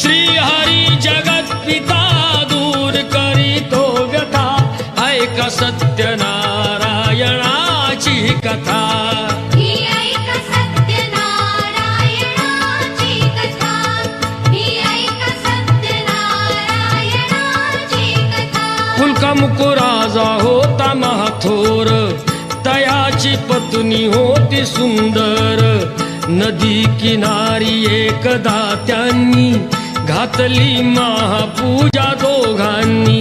श्री हरी जगत पिता दूर करीतो व्यथा. ऐका सत्यनारायणाची कथा. मुकुराजा होता महाथोर. तयाची पत्नी होती सुंदर. नदी किनारी एकदा त्यांनी घातली महापूजा दोघांनी.